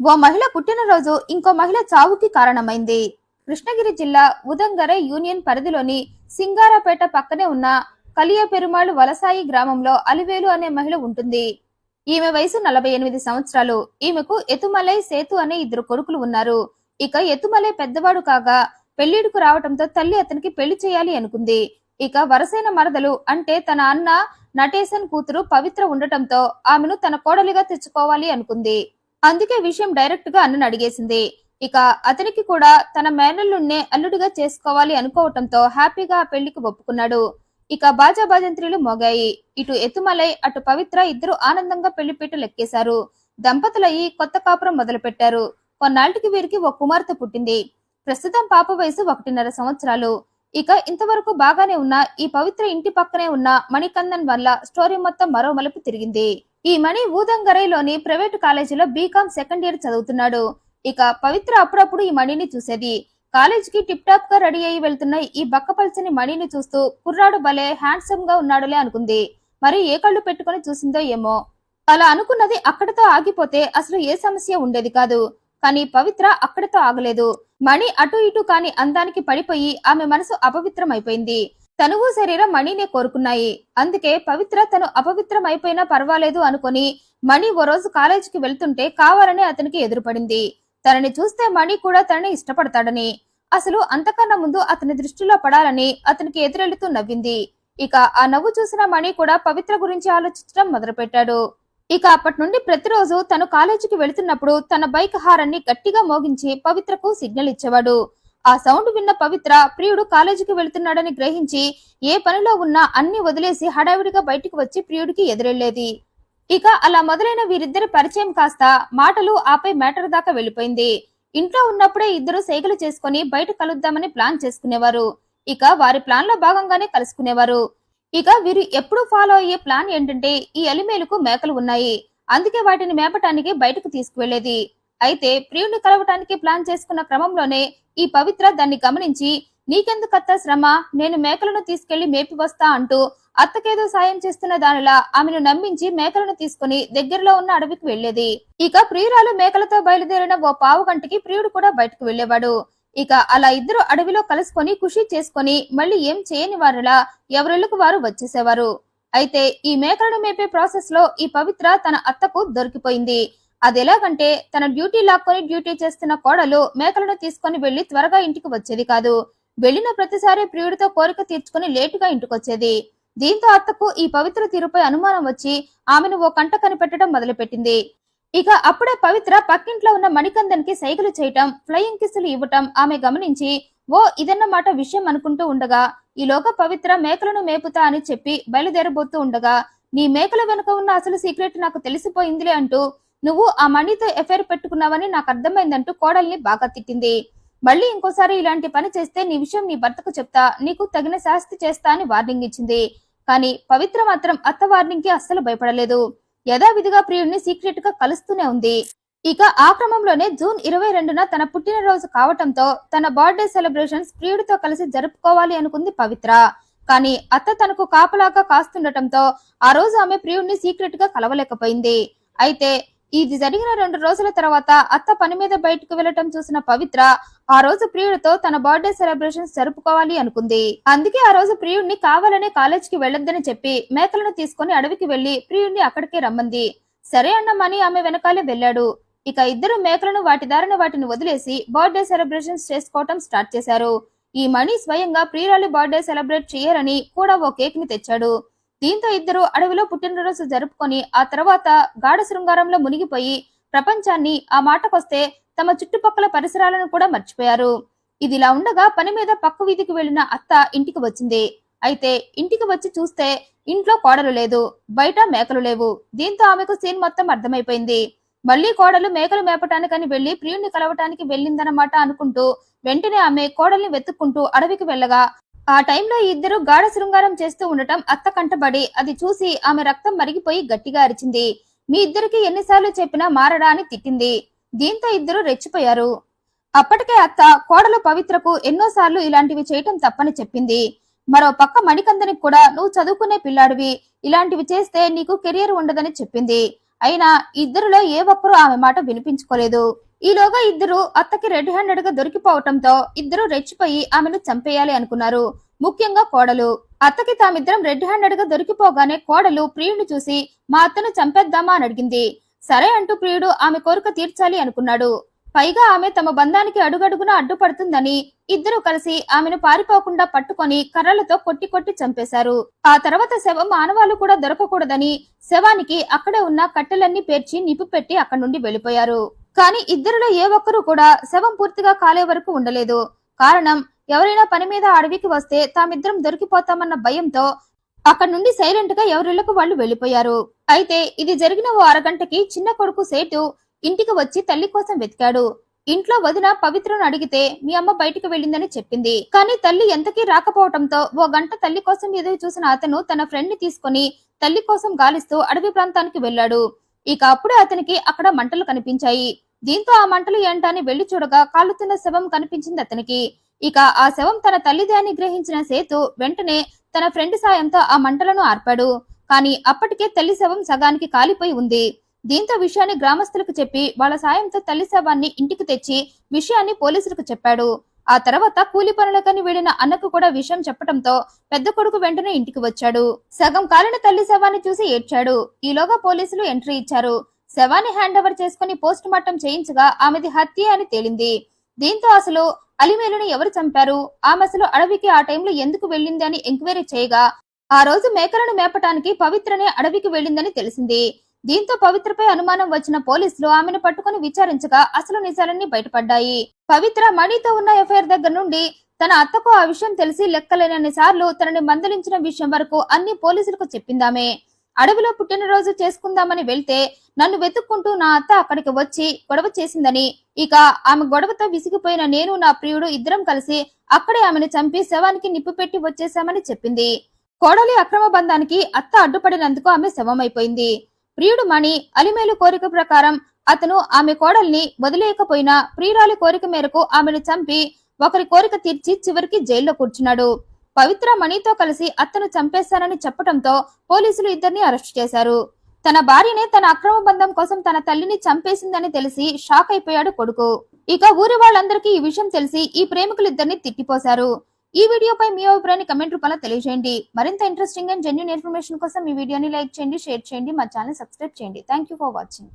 ఓ మహిళ పుట్టినరోజు ఇంకో మహిళ చావుకి కారణమైంది. కృష్ణగిరి జిల్లా ఉదంగరై యూనియన్ పరిధిలోని సింగారపేట పక్కనే ఉన్న కలియపెరుమాళ్ వలసాయి గ్రామంలో అలివేలు అనే మహిళ ఉంటుంది. ఈమె వయసు నలభై ఎనిమిది సంవత్సరాలు. ఈమెకు ఎతుమలై సేతు అనే ఇద్దరు కొడుకులు ఉన్నారు. ఇక ఎతుమలై పెద్దవాడు కాగా పెళ్ళిడుకు రావటంతో తల్లి అతనికి పెళ్ళి చేయాలి అనుకుంది. ఇక వరసైన మరదలు అంటే తన అన్న నటేశన్ కూతురు పవిత్ర ఉండటంతో ఆమెను తన కోడలిగా తెచ్చుకోవాలి అనుకుంది. అందుకే విషయం డైరెక్ట్గా అన్నను అడిగేసింది. ఇక అతనికి కూడా తన మేనల్లున్నే అల్లుడిగా చేసుకోవాలి అనుకోవటంతో హ్యాపీగా ఆ పెళ్ళికి ఒప్పుకున్నాడు. ఇక బాజా బాజంత్రీలు మోగాయి. ఇటు ఎత్తుమలై అటు పవిత్ర ఇద్దరు ఆనందంగా పెళ్ళిపీట లెక్కేశారు. దంపతులయ్యి కొత్త కాపురం మొదలు పెట్టారు కొన్నాళ్టికి వీరికి ఓ కుమార్తె పుట్టింది. ప్రస్తుతం పాప వయసు ఒకటిన్నర సంవత్సరాలు. ఇక ఇంతవరకు బాగానే ఉన్న ఈ పవిత్ర ఇంటి పక్కనే ఉన్న మణికందన్ వల్ల స్టోరీ మొత్తం మరో మలుపు తిరిగింది. ఈ మణి ఊదంగరైలోని ప్రైవేటు కాలేజీలో బీకాం సెకండ్ ఇయర్ చదువుతున్నాడు. ఇక పవిత్ర అప్పుడప్పుడు ఈ మణిని చూసేది. కాలేజీకి టిప్ టాప్గా రెడీ అయ్యి వెళ్తున్న ఈ బక్కపల్చని మణిని చూస్తూ కుర్రాడు భలే హ్యాండ్సమ్గా ఉన్నాడులే అనుకుంది. మరి ఏ కళ్ళు పెట్టుకుని చూసిందో ఏమో. అలా అనుకున్నది అక్కడితో ఆగిపోతే అసలు ఏ సమస్య ఉండేది కాదు. కానీ పవిత్ర అక్కడితో ఆగలేదు. మణి అటు ఇటు కాని అందానికి పడిపోయి ఆమె మనసు అపవిత్రమైపోయింది. తనువు శరీరం మణినే కోరుకున్నాయి. అందుకే పవిత్ర తను అపవిత్రం పర్వాలేదు అనుకొని మణి ఓ రోజు కాలేజీకి వెళ్తుంటే కావాలని అతనికి ఎదురుపడింది. తనని చూస్తే మణి కూడా తనని ఇష్టపడతాడని. అసలు అంతకన్నా ముందు అతని దృష్టిలో పడాలని అతనికి ఎదురెళ్తూ నవ్వింది. ఇక ఆ నవ్వు చూసిన మణి కూడా పవిత్ర గురించి ఆలోచించడం మొదలుపెట్టాడు. ఇక అప్పటి నుండి ప్రతిరోజు తను కాలేజీకి వెళుతున్నప్పుడు తన బైక్ హారాన్ని గట్టిగా మోగించి పవిత్రకు సిగ్నల్ ఇచ్చేవాడు. ఆ సౌండ్ విన్న పవిత్ర ప్రియుడు కాలేజీకి వెళ్తున్నాడని గ్రహించి ఏ పనిలో ఉన్నా అన్ని వదిలేసి హడావిడిగా బయటికి వచ్చి ప్రియుడికి ఎదురెళ్ళేది ఇక అలా మొదలైన వీరిద్దరి పరిచయం కాస్త మాటలు ఆపై మ్యాటర్ దాకా వెళ్ళిపోయింది. ఇంట్లో ఉన్నప్పుడే ఇద్దరు సైకిల్ చేసుకుని బయట కలుద్దామని ప్లాన్ చేసుకునేవారు. ఇక వారి ప్లాన్లో భాగంగానే కలుసుకునేవారు. ఇక వీరు ఎప్పుడు ఫాలో అయ్యే ప్లాన్ ఏంటంటే ఈ అలిమేలుకు మేకలు ఉన్నాయి. అందుకే వాటిని మేపటానికి బయటకు తీసుకువెళ్ళేది అయితే ప్రియుడిని కలవటానికి ప్లాన్ చేసుకున్న క్రమంలోనే ఈ పవిత్ర దాన్ని గమనించి నీకెందుకత్త శ్రమ? నేను మేకలను తీసుకెళ్ళి మేపి వస్తా అంటూ అత్తకేదో సాయం చేస్తున్న దానిలా ఆమెను నమ్మించి మేకలను తీసుకుని దగ్గరలో ఉన్న అడవికి వెళ్ళేది ఇక ప్రియురాలు మేకలతో బయలుదేరిన ఓ పావు గంటకి ప్రియుడు కూడా బయటకు వెళ్ళేవాడు ఇక అలా ఇద్దరు అడవిలో కలుసుకొని ఖుషి చేసుకొని మళ్ళీ ఏం చేయని వారిలా ఎవరిళ్ళకు వారు వచ్చేసేవారు. అయితే ఈ మేకలను మేపే ప్రాసెస్లో ఈ పవిత్ర తన అత్తకు దొరికిపోయింది. అది ఎలాగంటే తన డ్యూటీ లాక్కొని డ్యూటీ చేస్తున్న కోడలు మేకలను తీసుకొని వెళ్ళి త్వరగా ఇంటికి వచ్చేది కాదు. వెళ్ళిన ప్రతిసారి ప్రియుడితో కోరిక తీర్చుకుని లేటుగా ఇంటికొచ్చేది. దీంతో అత్తకు ఈ పవిత్ర తీరుపై అనుమానం వచ్చి ఆమెను ఓ కంట కనిపెట్టడం మొదలుపెట్టింది. ఇక అప్పుడే పవిత్ర పక్కింట్లో ఉన్న మణికందన్కి సైకిల్ చేయటం ఫ్లయింగ్ కిస్సులు ఇవ్వటం ఆమె గమనించి ఓ ఇదన్నమాట విషయం అనుకుంటూ ఉండగా ఈలోగా పవిత్ర మేకలను మేపుతా అని చెప్పి బయలుదేరబోతూ ఉండగా నీ మేకల వెనుక ఉన్న అసలు సీక్రెట్ నాకు తెలిసిపోయిందిలే అంటూ నువ్వు ఆ మణితో ఎఫైర్ పెట్టుకున్నావని నాకు అర్థమైందంటూ కోడల్ని బాగా తిట్టింది. మళ్ళీ ఇంకోసారి ఇలాంటి పని చేస్తే నీ విషయం నీ భర్తకు చెప్తా నీకు తగిన శాస్తి చేస్తా అని వార్నింగ్ ఇచ్చింది. కానీ పవిత్ర మాత్రం అత్త వార్నింగ్కి అస్సలు భయపడలేదు. యథావిధిగా ప్రియుడిని సీక్రెట్గా కలుస్తూనే ఉంది. ఇక ఆ క్రమంలోనే జూన్ ఇరవై రెండున తన పుట్టినరోజు కావటంతో తన బర్త్డే సెలబ్రేషన్స్ ప్రియుడితో కలిసి జరుపుకోవాలి అనుకుంది పవిత్ర. కానీ అత్త తనకు కాపలాగా కాస్తుండటంతో ఆ రోజు ఆమె ప్రియుడిని సీక్రెట్గా కలవలేకపోయింది. అయితే ఇది జరిగిన రెండు రోజుల తర్వాత అత్త పని మీద బయటకు వెళ్ళటం చూసిన పవిత్ర ఆ రోజు ప్రియుడితో తన బర్త్డే సెలబ్రేషన్స్ జరుపుకోవాలి అనుకుంది. అందుకే ఆ రోజు ప్రియుడిని కావాలనే కాలేజీకి వెళ్ళొద్దని చెప్పి మేకలను తీసుకుని అడవికి వెళ్ళి ప్రియుడిని అక్కడికే రమ్మంది. సరే అన్నమని ఆమె వెనకాలే వెళ్ళాడు ఇక ఇద్దరు మేకలను వాటి దారిన వాటిని వదిలేసి బర్త్డే సెలబ్రేషన్స్ చేసుకోవటం స్టార్ట్ చేశారు. ఈ మణి స్వయంగా ప్రియురాలి బర్త్డే సెలబ్రేట్ చేయరని కూడా ఓ కేక్ని తెచ్చాడు. దీంతో ఇద్దరు అడవిలో పుట్టినరోజు జరుపుకొని ఆ తర్వాత గాఢ శృంగారంలో మునిగిపోయి ప్రపంచాన్ని ఆ మాటకొస్తే తమ చుట్టుపక్కల పరిసరాలను కూడా మర్చిపోయారు. ఇదిలా ఉండగా పని మీద పక్క వీధికి వెళ్ళిన అత్త ఇంటికి వచ్చింది. అయితే ఇంటికి వచ్చి చూస్తే ఇంట్లో కోడలు లేదు బయట మేకలు లేవు. దీంతో ఆమెకు సీన్ మొత్తం అర్థమైపోయింది. మళ్ళీ కోడలు మేకలు మేపటానికని వెళ్ళి ప్రియుణ్ణి కలవటానికి వెళ్ళిందన్నమాట అనుకుంటూ వెంటనే ఆమె కోడల్ని వెతుక్కుంటూ అడవికి వెళ్ళగా ఆ టైంలో ఇద్దరు గాఢ శృంగారం చేస్తూ ఉండటం అత్త కంటబడి అది చూసి ఆమె రక్తం మరిగిపోయి గట్టిగా అరిచింది. మీ ఇద్దరికి ఎన్నిసార్లు చెప్పినా మారడా అని తిట్టింది. దీంతో ఇద్దరు రెచ్చిపోయారు. అప్పటికే అత్త కోడలు పవిత్రకు ఎన్నోసార్లు ఇలాంటివి చేయటం తప్పని చెప్పింది. మరో పక్క మణికందనికి కూడా నువ్వు చదువుకునే పిల్లాడివి. ఇలాంటివి చేస్తే నీకు కెరియర్ ఉండదని చెప్పింది. అయినా ఇద్దరిలో ఏ ఒక్కరూ ఆమె మాట వినిపించుకోలేదు. ఈలోగా ఇద్దరు అత్తకి రెడ్ హ్యాండెడ్గా దొరికిపోవటంతో ఇద్దరు రెచ్చిపోయి ఆమెను చంపేయాలి అనుకున్నారు. ముఖ్యంగా కోడలు. అత్తకి తామిద్దరం రెడ్ హ్యాండెడ్గా దొరికిపోగానే కోడలు ప్రియుడిని చూసి మా అత్తను చంపేద్దామా? అని అడిగింది. సరే అంటూ ప్రియుడు ఆమె కోరిక తీర్చాలి అనుకున్నాడు. పైగా ఆమె తమ బంధానికి అడుగడుగున అడ్డుపడుతుందని ఇద్దరు కలిసి ఆమెను పారిపోకుండా పట్టుకొని కర్రలతో కొట్టి కొట్టి చంపేశారు. ఆ తర్వాత శవం మానవాళ్ళు కూడా దొరకకూడదని శవానికి అక్కడే ఉన్న కట్టెలన్నీ పేర్చి నిప్పు పెట్టి అక్కడి నుండి వెళ్ళిపోయారు కానీ ఇద్దరిలో ఏ ఒక్కరూ కూడా శవం పూర్తిగా కాలే వరకు ఉండలేదు. కారణం ఎవరైనా పని మీద అడవికి వస్తే తామిద్దరం దొరికిపోతామన్న భయంతో అక్కడి నుండి సైలెంట్గా ఎవరిళ్ళకు వాళ్ళు వెళ్ళిపోయారు అయితే ఇది జరిగిన ఓ అరగంటకి చిన్న కొడుకు సేటు ఇంటికి వచ్చి తల్లి కోసం వెతికాడు. ఇంట్లో వదిన పవిత్రను అడిగితే మీ అమ్మ బయటికి వెళ్ళిందని చెప్పింది. కానీ తల్లి ఎంతకీ రాకపోవటంతో ఓ గంట తల్లి కోసం ఎదురు చూసిన అతను తన ఫ్రెండ్ని తీసుకుని తల్లి కోసం గాలిస్తూ అడవి ప్రాంతానికి వెళ్ళాడు. ఇక అప్పుడే అతనికి అక్కడ మంటలు కనిపించాయి. దీంతో ఆ మంటలు ఏంటని వెళ్ళి చూడగా కాలుతున్న శవం కనిపించింది అతనికి. ఇక ఆ శవం తన తల్లిదే అని గ్రహించిన సేతు వెంటనే తన ఫ్రెండ్ సాయంతో ఆ మంటలను ఆర్పాడు. కానీ అప్పటికే తల్లి శవం సగానికి కాలిపోయి ఉంది. దీంతో విషయాన్ని గ్రామస్తులకు చెప్పి వాళ్ళ సాయంతో తల్లి శవాన్ని ఇంటికి తెచ్చి విషయాన్ని పోలీసులకు చెప్పాడు. ఆ తర్వాత కూలి పనులకని వీడిన అన్నకు కూడా విషయం చెప్పడంతో పెద్ద కొడుకు వెంటనే ఇంటికి వచ్చాడు. సగం కాలిన తల్లి శవాన్ని చూసి ఏడ్చాడు. ఈలోగా పోలీసులు ఎంట్రీ ఇచ్చారు. శవాన్ని హ్యాండ్ ఓవర్ చేసుకుని పోస్ట్ మార్టం చేయించగా ఆమెది హత్య అని తేలింది. దీంతో అసలు అలిమేలుని ఎవరు చంపారు? ఆమె అసలు అడవికి ఆ టైంలో ఎందుకు వెళ్ళింది అని ఎంక్వైరీ చేయగా ఆ రోజు మేకలను మేపటానికి పవిత్రనే అడవికి వెళ్ళిందని తెలిసింది. దీంతో పవిత్రపై అనుమానం వచ్చిన పోలీసులు ఆమెను పట్టుకుని విచారించగా అసలు నిజాలన్నీ బయటపడ్డాయి. పవిత్ర మణితో ఉన్న ఎఫ్ఐఆర్ దగ్గర నుండి తన అత్తకు ఆ విషయం తెలిసి లెక్కలేనన్ని సార్లు తనని మందలించిన విషయం వరకు అన్ని పోలీసులకు చెప్పిందామే. అడవిలో పుట్టినరోజు చేసుకుందామని వెళ్తే నన్ను వెతుక్కుంటూ నా అత్త అక్కడికి వచ్చి గొడవ చేసిందని ఇక ఆమె గొడవతో విసిగిపోయిన నేను నా ప్రియుడు ఇద్దరం కలిసి అక్కడే ఆమెను చంపి శవానికి నిప్పు పెట్టి వచ్చేశామని చెప్పింది. కోడలి అక్రమ బంధానికి అత్త అడ్డుపడినందుకు ఆమె శవమైపోయింది. ప్రియుడు మణి అలిమేలు కోరిక ప్రకారం అతను ఆమె కోడల్ని వదిలేయకపోయినా ప్రియురాలి కోరిక మేరకు ఆమెను చంపి ఒకరి కోరిక తీర్చి చివరికి జైల్లో కూర్చున్నాడు. పవిత్ర మణితో కలిసి అత్తను చంపేశానని చెప్పడంతో పోలీసులు ఇద్దరిని అరెస్ట్ చేశారు. తన భార్యనే తన అక్రమ బంధం కోసం తన తల్లిని చంపేసిందని తెలిసి షాక్ అయిపోయాడు కొడుకు. ఇక ఊరి వాళ్ళందరికీ ఈ విషయం తెలిసి ఈ ప్రేమికులిద్దరిని తిట్టిపోశారు. ఈ వీడియోపై మీ అభిప్రాయాన్ని కమెంట్ రూపంలో తెలియజేయండి. మరింత ఇంట్రెస్టింగ్ అండ్ జెన్యున్ ఇన్ఫర్మేషన్ కోసం ఈ వీడియోని లైక్ చేయండి షేర్ చేయండి మా ఛానల్ సబ్స్క్రైబ్ చేయండి. Thank you for watching